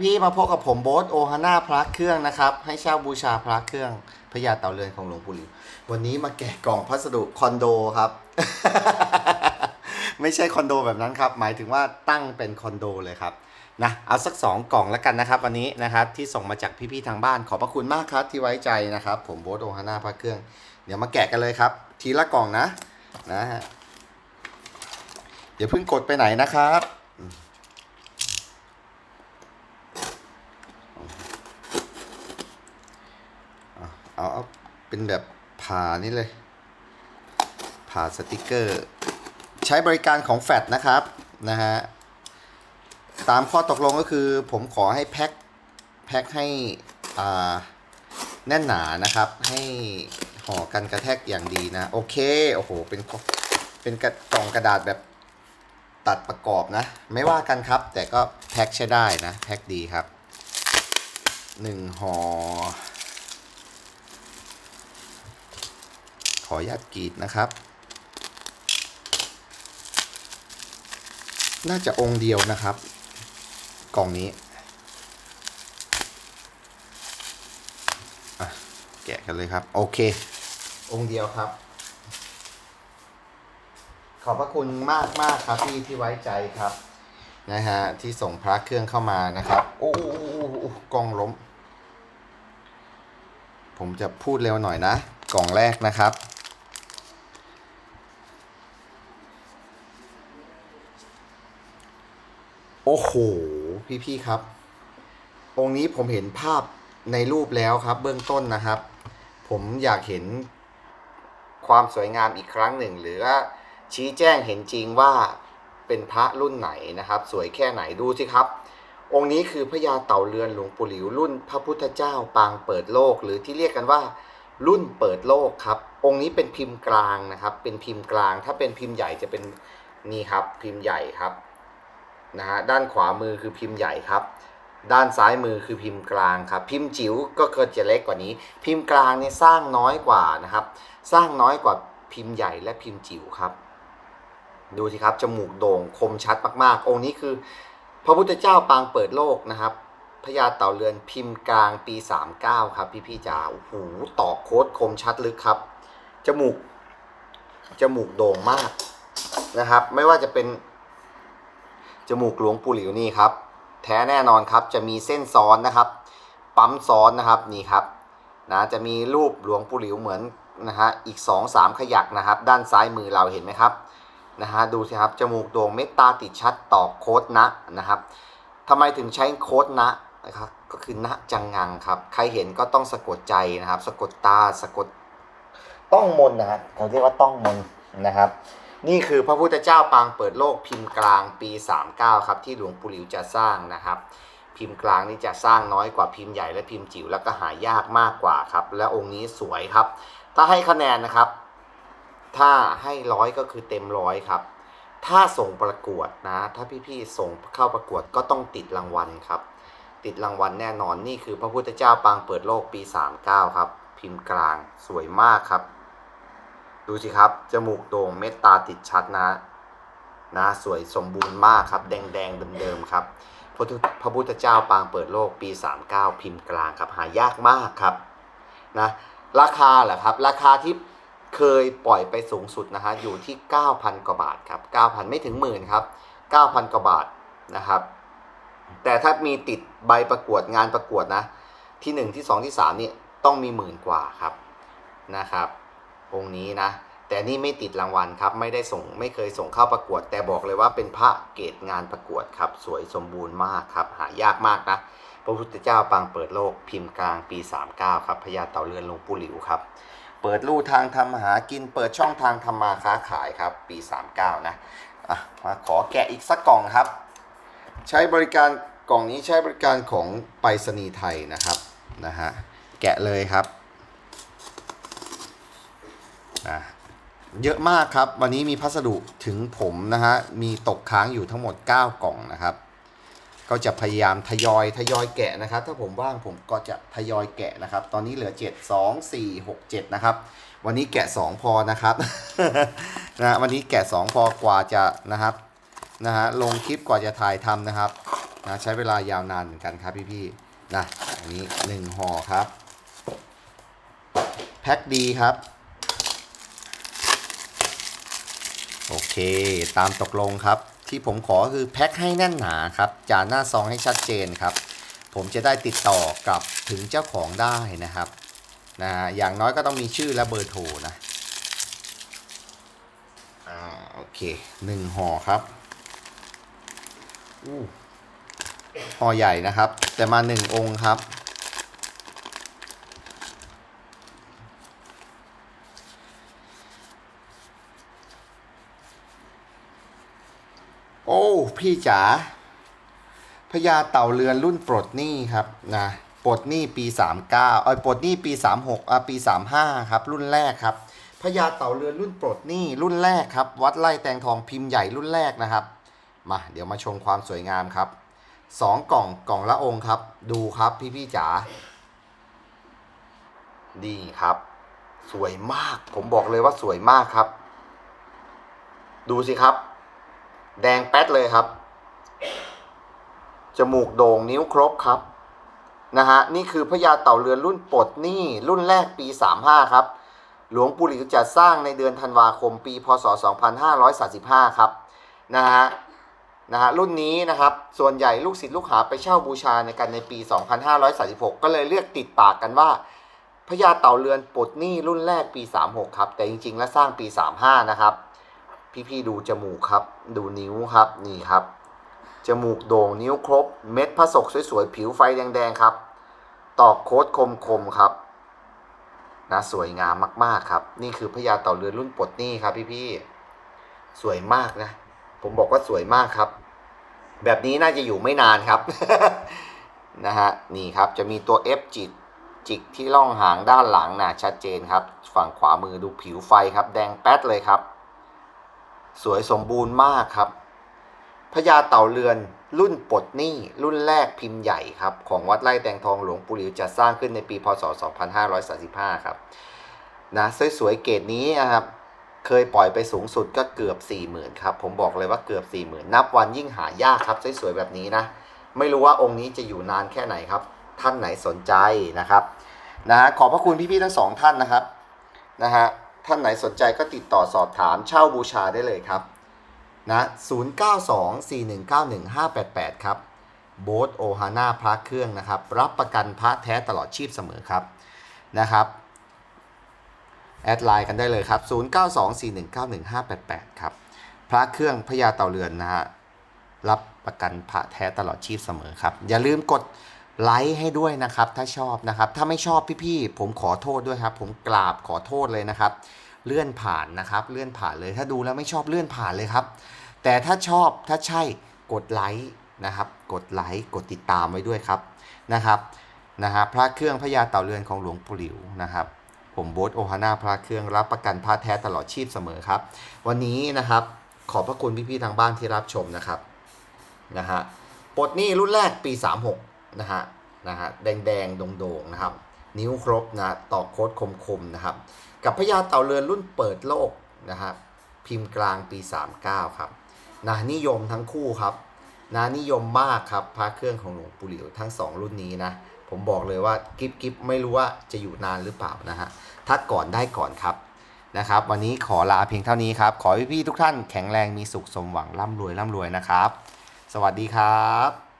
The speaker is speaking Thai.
พี่ๆมาพบกับผมโบ๊ทโอฮาน่าพระเครื่องนะครับ ให้เช่าบูชาพระเครื่องพญาเต่าเรือนของหลวงปู่หลิววันนี้มาแกะกล่องพัสดุคอนโดครับ ไม่ใช่คอนโดแบบนั้นครับ หมายถึงว่าตั้งเป็นคอนโดเลยครับนะเอาสักสองกล่องแล้วกันนะครับ วันนี้นะครับที่ส่งมาจากพี่ๆทางบ้านขอบพระคุณมากครับที่ไว้ใจนะครับ ผมโบ๊ทโอฮาน่าพระเครื่อง เดี๋ยวมาแกะกันเลยครับ ทีละกล่องนะนะฮะอย่าเพิ่งกดไปไหนนะครับ เอาเอาเป็นแบบผ่านี่เลย ผ่าสติกเกอร์ ใช้บริการของแฟดนะครับนะฮะตามข้อตกลงก็คือผมขอให้แพ็คแพ็คให้อ่าแน่นหนานะครับ ให้ห่อกันกระแทกอย่างดีนะ โอเค โอ้โห เป็นเป็นกระกล่องกระดาษแบบตัดประกอบนะ ไม่ว่ากันครับ แต่ก็แพ็คใช้ได้นะ แพ็คดีครับหนึ่งห่อ ออนุญาตกรีดนะครับ น่าจะองค์เดียวนะครับ กล่องนี้แกะกันเลยครับ โอเค องค์เดียวครับ ขอบพระคุณมากมากครับพี่ที่ไว้ใจครับนะฮะที่ส่งพระเครื่องเข้ามานะครับ โอ้กล้องล้ม ผมจะพูดเร็วหน่อยนะ กล่องแรกนะครับ โอ้โห พี่ๆครับ องค์นี้ผมเห็นภาพในรูปแล้วครับ เบื้องต้นนะครับ ผมอยากเห็นความสวยงามอีกครั้งหนึ่ง หรือว่าชี้แจ้งเห็นจริงว่าเป็นพระรุ่นไหนนะครับ สวยแค่ไหนดูสิครับ องค์นี้คือพญาเต่าเรือนหลวงปู่หลิวรุ่นพระพุทธเจ้าปางเปิดโลก หรือที่เรียกกันว่า รุ่นเปิดโลกครับ องค์นี้เป็นพิมพ์กลางนะครับ เป็นพิมพ์กลาง ถ้าเป็นพิมพ์ใหญ่จะเป็นนี่ครับ พิมพ์ใหญ่ครับ นะฮะด้านขวามือคือพิมพ์ใหญ่ครับ ด้านซ้ายมือคือพิมพ์กลางครับ พิมพ์จิ๋วก็เกิดจะเล็กกว่านี้ พิมพ์กลางเนี่ยสร้างน้อยกว่านะครับ สร้างน้อยกว่าพิมพ์ใหญ่และพิมพ์จิ๋วครับ ดูสิครับจมูกโด่งคมชัดมากๆ องค์นี้คือ พระพุทธเจ้าปางเปิดโลกนะครับพญาเต่าเรือนพิมพ์กลางปี 39 ครับ พี่พี่ๆจ๋าโอ้โหต่อโค้ดคมชัดลึกครับ จมูก จมูกโด่งมากนะครับ ไม่ว่าจะเป็น จมูกหลวงปู่หลิวนี่ครับ แท้แน่นอนครับจะมีเส้นซ้อนนะครับ ปั๊มซ้อนนะครับนี่ครับนะจะมีรูปหลวงปู่หลิวเหมือนนะฮะอีก2อสามขยักนะครับ ด้านซ้ายมือเราเห็นไหมครับนะฮะดูสิครับจมูกโด่งเม็ดตาติดชัดต่อโค้ดนะนะครับทำไมถึงใช้โค้ดนะนะครับก็คือนะจังงังครับ ใครเห็นก็ต้องสะกดใจนะครับ สะกดตาสะกดต้องมนนะครับเขาเรียกว่าต้องมนนะครับ นี่คือพระพุทธเจ้าปางเปิดโลกพิมพ์กลางปี 39 ครับ ที่หลวงปู่หลิวจะสร้างนะครับ พิมพ์กลางนี่จะสร้างน้อยกว่าพิมพ์ใหญ่และพิมพ์จิ๋วแล้วก็หายากมากกว่าครับ และองค์นี้สวยครับ ถ้าให้คะแนนนะครับ ถ้าให้ร้อยก็คือเต็มร้อยครับ ถ้าส่งประกวดนะ ถ้าพี่ๆส่งเข้าประกวดก็ต้องติดรางวัลครับ ติดรางวัลแน่นอนนี่คือพระพุทธเจ้าปางเปิดโลกปี 39 ครับ พิมพ์กลางสวยมากครับ ดูสิครับ จมูกโด่งเม็ดตาติดชัดนะนะสวยสมบูรณ์มากครับ แดงแดงๆเดิมๆครับพระพุทธพระพุทธเจ้าปางเปิดโลกปี 39 พิมพ์กลางครับ หายากมากครับนะราคาเหรอครับ ราคาที่เคยปล่อยไปสูงสุดนะฮะอยู่ที่ 9,000 กว่าบาทครับ 9,000 ไม่ถึงหมื่นครับ 9,000 กว่าบาทนะครับ แต่ถ้ามีติดใบประกวดงานประกวดนะ ที่ 1 ที่ 2 ที่ 3 นี่ต้องมีหมื่นกว่าครับนะครับ องค์นี้นะ แต่นี่ไม่ติดรางวัลครับ ไม่ได้ส่งไม่เคยส่งเข้าประกวด แต่บอกเลยว่าเป็นพระเกตงานประกวดครับ สวยสมบูรณ์มากครับ หายากมากนะ พระพุทธเจ้าปางเปิดโลกพิมพ์กลางปี 39 ครับพญาเต่าเรือนหลวงปู่หลิวครับ เปิดลู่ทางทำหากิน เปิดช่องทางทำมาค้าขายครับปี 39 นะะมาขอแกะอีกสักกล่องครับ ใช้บริการกล่องนี้ใช้บริการของไปรษณีย์ไทยนะครับนะฮะแกะเลยครับ อะเยอะมากครับ วันนี้มีพัสดุถึงผมนะฮะ มีตกค้างอยู่ทั้งหมด 9 กล่องนะครับ ก็จะพยายามทยอยทยอยแกะนะครับ ถ้าผมว่างผมก็จะทยอยแกะนะครับ ตอนนี้เหลือ 7 2 4 6 7 นะครับ วันนี้แกะ 2 พอนะครับ นะวันนี้แกะ 2 พอกว่าจะนะครับนะฮะลงคลิปกว่าจะถ่ายทำนะครับนะใช้เวลายาวนานเหมือนกันครับพี่ๆนะอันนี้หนึ่งห่อครับ แพ็คดีครับ โอ เค ตามตกลงครับ ที่ผมขอคือแพ็คให้แน่นหนาครับจานหน้าซองให้ชัดเจนครับ ผมจะได้ติดต่อกลับถึงเจ้าของได้นะครับนะอย่างน้อยก็ต้องมีชื่อและเบอร์โทรนะอ่าโอเคหนึ่งห่อครับอู้ห่อใหญ่นะครับ แต่มาหนึ่งองค์ครับ โอ้ พี่จ๋าพญาเต่าเรือนรุ่นปลดหนี้ครับนะปลดหนี้ปี 39เอ้ยปลดหนี้ปี 36อะปี 35 ครับ รุ่นแรกครับพญาเต่าเรือนรุ่นปลดหนี้รุ่นแรกครับ วัดไร่แตงทองพิมพ์ใหญ่รุ่นแรกนะครับ มา เดี๋ยวมาชมความสวยงามครับสองกล่องกล่องละองค์ครับ ดูครับพี่พี่จ๋าดีครับ สวยมาก ผมบอกเลยว่าสวยมากครับ ดูสิครับ แดงแป๊ดเลยครับ จมูกโด่งนิ้วครบครับนะฮะนี่คือพญาเต่าเรือนรุ่นปลดหนี้รุ่นแรกปี 35 ครับ หลวงปู่หลิวจัดสร้างในเดือนธันวาคมปี พศ 2535 ครับนะฮะนะฮะรุ่นนี้นะครับส่วนใหญ่ลูกศิษย์ลูกหาไปเช่าบูชาในกันในปี 2536 ก็เลยเรียกติดปากกันว่าพญาเต่าเรือนปลดหนี้รุ่นแรกปี 36 ครับ แต่จริงๆ แล้วสร้างปี 35 นะครับ พี่ๆดูจมูกครับ ดูนิ้วครับนี่ครับ จมูกโด่งนิ้วครบ เม็ดพระศกสวยๆผิวไฟแดงๆครับ ตอกโค้ดคมๆครับนะสวยงามมากๆครับ นี่คือพญาเต่าเรือนรุ่นปลดหนี้ครับพี่ๆสวยมากนะ ผมบอกว่าสวยมากครับ แบบนี้น่าจะอยู่ไม่นานครับนะฮะนี่ครับจะมีตัว F จิกจิกที่ล่องหางด้านหลังนะชัดเจนครับ ฝั่งขวามือดูผิวไฟครับ แดงแป๊ดเลยครับ สวยสมบูรณ์มากครับพญาเต่าเรือนรุ่นปลดหนี้รุ่นแรกพิมพ์ใหญ่ครับของวัดไร่แตงทองหลวงปู่หลิวจัดสร้างขึ้นในปีพศ 2535 ครับนะสวยๆเกรดนี้นะครับเคยปล่อยไปสูงสุดก็เกือบ 40,000ครับผมบอกเลยว่าเกือบ 40,000 นับวันยิ่งหายากครับสวยๆแบบนี้นะ ไม่รู้ว่าองค์นี้จะอยู่นานแค่ไหนครับ ท่านไหนสนใจนะครับนะฮะขอบพระคุณพี่ๆทั้งสองท่านนะครับนะฮะ ท่านไหนสนใจก็ติดต่อสอบถามเช่าบูชาได้เลยครับนะ0924191588 ครับโบสโอฮาน่าพระเครื่องนะครับ รับประกันพระแท้ตลอดชีพเสมอครับนะครับแอดไลน์กันได้เลยครับ 0924191588 ครับ พระเครื่องพญาเต่าเรือนนะฮะรับประกันพระแท้ตลอดชีพเสมอครับ อย่าลืมกด ไลค์ให้ด้วยนะครับ ถ้าชอบนะครับ ถ้าไม่ชอบพี่ๆผมขอโทษด้วยครับ ผมกราบขอโทษเลยนะครับ เลื่อนผ่านนะครับ เลื่อนผ่านเลย ถ้าดูแล้วไม่ชอบเลื่อนผ่านเลยครับ แต่ถ้าชอบถ้าใช่กดไลค์นะครับ กดไลค์กดติดตามไว้ด้วยครับนะครับนะฮะพระเครื่องพญาเต่าเรือนของหลวงปู่หลิวนะครับ ผมโบ๊ทโอฮาน่าพระเครื่องรับประกันพระแท้ตลอดชีพเสมอครับ วันนี้นะครับขอบพระคุณพี่ๆทางบ้านที่รับชมนะครับนะฮะปลดหนี้รุ่นแรกปี 36 นะฮะนะฮะแดงๆโด่งๆนะครับ นิ้วครบนะตอกโค้ดคมๆนะครับ กับพญาเต่าเรือนรุ่นเปิดโลกนะฮะพิมพ์กลางปี 39 ครับนะนิยมทั้งคู่ครับนะนิยมมากครับพระเครื่องของหลวงปู่หลิวทั้ง 2 รุ่นนี้นะผมบอกเลยว่ากิฟกิฟไม่รู้ว่าจะอยู่นานหรือเปล่านะฮะถ้าก่อนได้ก่อนครับนะครับ วันนี้ขอลาเพียงเท่านี้ครับ ขอพี่ๆทุกท่านแข็งแรงมีสุขสมหวังร่ำรวยร่ำรวยนะครับ สวัสดีครับ